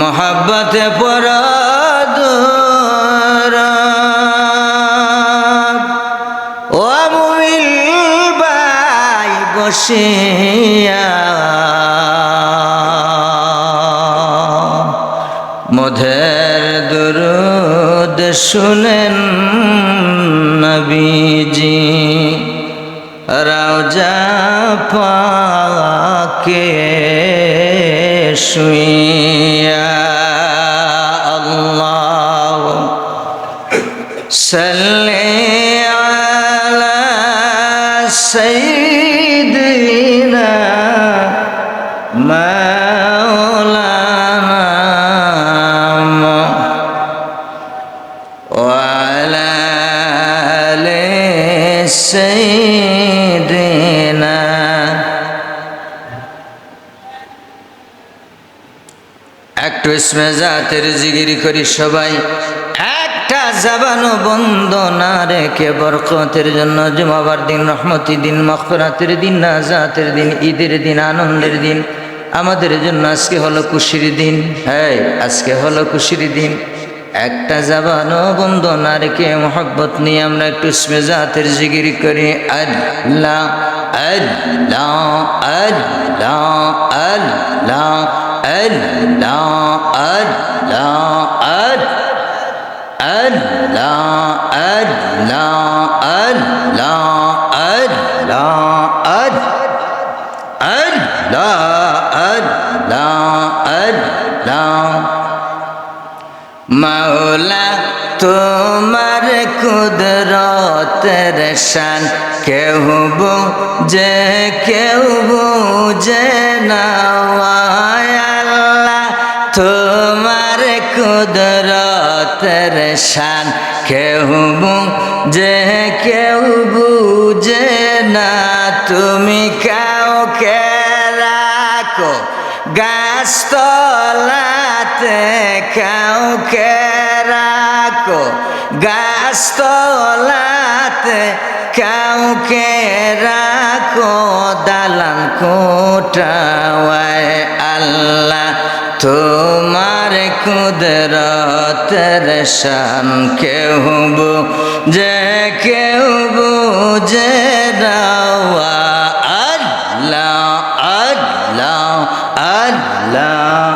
মোহাব্বতে পর ও মধের দুরুদ শুনেন নবীজি। রাজা পাকে শুইয়া সাল্লি আলা সাইয়্যিদিনা মাওলানা وعلى آل سيدنا একটু ইসমে জাতের জিগিরি করি সবাই একটা জাবানো বন্ধ না রেখে বরকতের জন্য জুমাবার দিন, রহমতি দিন মকফরাতের দিন না নাজাতের দিন, ঈদের দিন, আনন্দের দিন। আমাদের জন্য আজকে হলো খুশির দিন। হ্যাঁ আজকে হলো খুশির দিন। একটা জাবানো বন্ধ না রেখে মোহব্বত নিয়ে আমরা একটু ইসমে জাতের জিগিরি করি। আল্লাহ আল্লাহ আল্লাহ আল্লাহ আল্লাহ আল্লাহ আল্লাহ। আল্লাহ আল্লাহ আল্লাহ আল্লাহ আল্লাহ মাওলা তোমার কুদরতের শান কেউ যে কেউ যে না আল্লাহ তোমার কুদরতের শান কেউ যে কেউ বুঝে না। তুমি কাউকে রাখো গাছতলাতে, কাউকে রাখো গাছতলাতে, কাউকে রাখো দালান কোটাওয়ায় আল্লাহ তোমার কুদরত রশান কেউ বুঝে কেউ বুঝে রাওয়া আল্লাহ আল্লাহ আল্লাহ।